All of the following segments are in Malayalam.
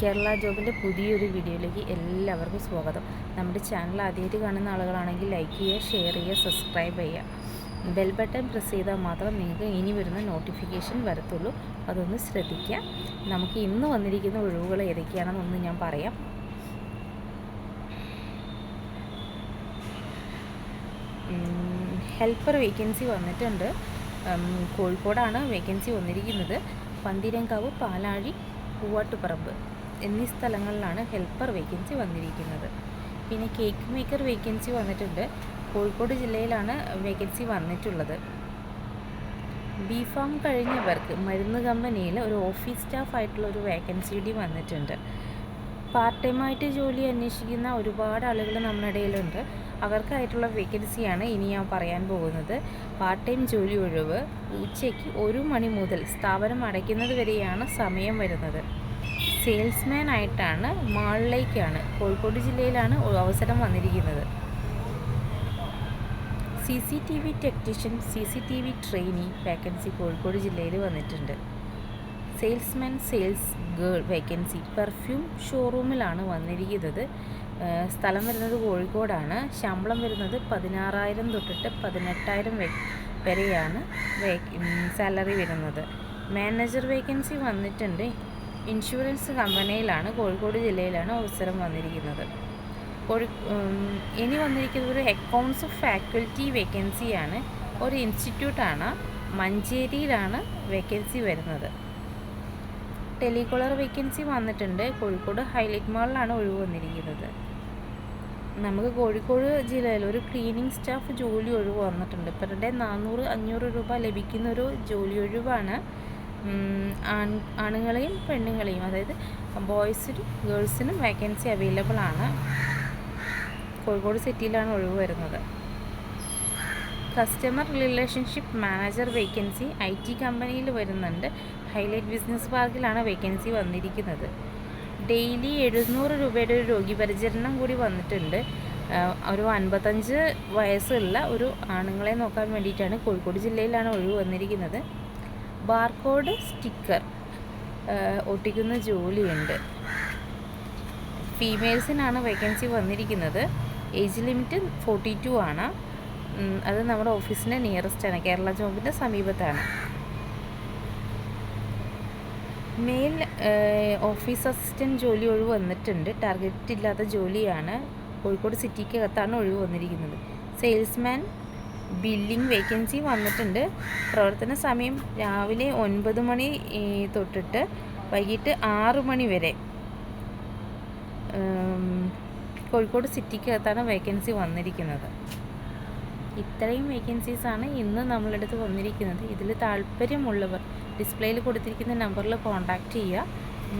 കേരള ജോബിന്റെ പുതിയൊരു വീഡിയോയിലേക്ക് എല്ലാവർക്കും സ്വാഗതം. നമ്മുടെ ചാനൽ ആദ്യമായിട്ട് കാണുന്ന ആളുകളാണെങ്കിൽ ലൈക്ക് ചെയ്യുക ഷെയർ ചെയ്യുക സബ്സ്ക്രൈബ് ചെയ്യുക. ബെൽ ബട്ടൺ പ്രസ് ചെയ്താൽ മാത്രം നിങ്ങൾക്ക് ഇനി വരുന്ന നോട്ടിഫിക്കേഷൻ വരത്തുള്ളൂ. അതൊന്ന് ശ്രദ്ധിക്കുക. നമുക്ക് ഇന്ന് വന്നിരിക്കുന്ന ഒഴിവുകൾ ഏതൊക്കെയാണെന്നൊന്ന് ഞാൻ പറയാം. ഹെൽപ്പർ വേക്കൻസി വന്നിട്ടുണ്ട്. കോഴിക്കോടാണ് വേക്കൻസി വന്നിരിക്കുന്നത്. പന്തിരങ്കാവ് പാലാഴി പൂവാട്ടുപറമ്പ്. എന്നീ സ്ഥലങ്ങളിലാണ് ഹെൽപ്പർ വേക്കൻസി വന്നിരിക്കുന്നത്. പിന്നെ കേക്ക് മേക്കർ വേക്കൻസി വന്നിട്ടുണ്ട്. കോഴിക്കോട് ജില്ലയിലാണ് വേക്കൻസി വന്നിട്ടുള്ളത്. ബി ഫാം കഴിഞ്ഞവർക്ക് മരുന്ന് കമ്പനിയിൽ ഒരു ഓഫീസ് സ്റ്റാഫ് ആയിട്ടുള്ള ഒരു വേക്കൻസി കൂടി വന്നിട്ടുണ്ട്. പാർട്ട് ടൈമായിട്ട് ജോലി അന്വേഷിക്കുന്ന ഒരുപാട് ആളുകൾ നമ്മുടെ ഇടയിലുണ്ട്. അവർക്കായിട്ടുള്ള വേക്കൻസിയാണ് ഇനി ഞാൻ പറയാൻ പോകുന്നത്. പാർട്ട് ടൈം ജോലി ഒഴിവ് ഉച്ചയ്ക്ക് ഒരു മണി മുതൽ സ്ഥാപനം അടയ്ക്കുന്നത് വരെയാണ് സമയം വരുന്നത്. സെയിൽസ്മാൻ ആയിട്ടാണ് മാളിലേക്കാണ് കോഴിക്കോട് ജില്ലയിലാണ് അവസരം വന്നിരിക്കുന്നത്. C C T V technician C C T V trainee vacancy Kozhikode ജില്ലയിൽ വന്നിട്ടുണ്ട്. Salesman sales girl vacancy perfume ഷോറൂമിലാണ് വന്നിരിക്കുന്നത്. സ്ഥലം വരുന്നത് കോഴിക്കോടാണ്. ശമ്പളം വരുന്നത് പതിനാറായിരം തൊട്ടിട്ട് പതിനെട്ടായിരം വരെയാണ് സാലറി വരുന്നത്. മാനേജർ വേക്കൻസി വന്നിട്ടുണ്ട്. ഇൻഷുറൻസ് കമ്പനിയിലാണ് കോഴിക്കോട് ജില്ലയിലാണ് അവസരം വന്നിരിക്കുന്നത്. കോഴി ഇനി വന്നിരിക്കുന്നത് ഒരു അക്കൗണ്ട്സ് ഫാക്കൽറ്റി വേക്കൻസിയാണ് ഒരു ഇൻസ്റ്റിറ്റ്യൂട്ടാണ് മഞ്ചേരിയിലാണ് വേക്കൻസി വരുന്നത്. ടെലികോളർ വേക്കൻസി വന്നിട്ടുണ്ട്. കോഴിക്കോട് ഹൈലൈറ്റ് മാളിലാണ് ഒഴിവ് വന്നിരിക്കുന്നത്. നമുക്ക് കോഴിക്കോട് ജില്ലയിൽ ഒരു ക്ലീനിങ് സ്റ്റാഫ് ജോലി ഒഴിവ് വന്നിട്ടുണ്ട്. പെർ ഡേ നാനൂറ് അഞ്ഞൂറ് രൂപ ലഭിക്കുന്ന ഒരു ജോലി ഒഴിവാണ്. ആൺ ആണുങ്ങളെയും പെണ്ണുങ്ങളെയും അതായത് ബോയ്സിനും ഗേൾസിനും വേക്കൻസി അവൈലബിൾ ആണ്. കോഴിക്കോട് സിറ്റിയിലാണ് ഒഴിവ് വരുന്നത്. Customer relationship manager vacancy I T കമ്പനിയിൽ വരുന്നുണ്ട്. ഹൈലൈറ്റ് ബിസിനസ് പാർക്കിലാണ് വേക്കൻസി വന്നിരിക്കുന്നത്. ഡെയിലി എഴുന്നൂറ് രൂപയുടെ ഒരു രോഗി പരിചരണം കൂടി വന്നിട്ടുണ്ട്. ഒരു അൻപത്തഞ്ച് വയസ്സുള്ള ഒരു ആണുങ്ങളെ നോക്കാൻ വേണ്ടിയിട്ടാണ് കോഴിക്കോട് ജില്ലയിലാണ് ഒഴിവ് വന്നിരിക്കുന്നത്. ബാർകോഡ് സ്റ്റിക്കർ ഒട്ടിക്കുന്ന ജോലിയുണ്ട്. ഫീമെയിൽസിനാണ് വേക്കൻസി വന്നിരിക്കുന്നത്. ഏജ് ലിമിറ്റ് ഫോർട്ടി ടു ആണ്. അത് നമ്മുടെ ഓഫീസിന്റെ ആണ്. കേരള ജോബിന്റെ സമീപത്താണ്. മെയിൽ ഓഫീസ് അസിസ്റ്റന്റ് ജോലി ഒഴിവ് വന്നിട്ടുണ്ട്. ടാർഗറ്റ് ഇല്ലാത്ത ജോലിയാണ്. കോഴിക്കോട് സിറ്റിക്കകത്താണ് ഒഴിവ് വന്നിരിക്കുന്നത്. സെയിൽസ്മാൻ ബില്ലിംഗ് വേക്കൻസി വന്നിട്ടുണ്ട്. പ്രവർത്തന സമയം രാവിലെ ഒൻപത് മണി തൊട്ടിട്ട് വൈകിട്ട് ആറ് മണി വരെ. കോഴിക്കോട് സിറ്റിക്കകത്താണ് വേക്കൻസി വന്നിരിക്കുന്നത്. ഇത്രയും വേക്കൻസീസാണ് ഇന്ന് നമ്മളടുത്ത് വന്നിരിക്കുന്നത്. ഇതിൽ താല്പര്യമുള്ളവർ ഡിസ്പ്ലേയിൽ കൊടുത്തിരിക്കുന്ന നമ്പറിൽ കോൺടാക്റ്റ് ചെയ്യുക.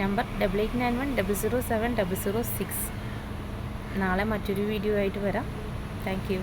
Number double eight nine one double zero seven double zero six. നാളെ മറ്റൊരു വീഡിയോ ആയിട്ട് വരാം. Thank you.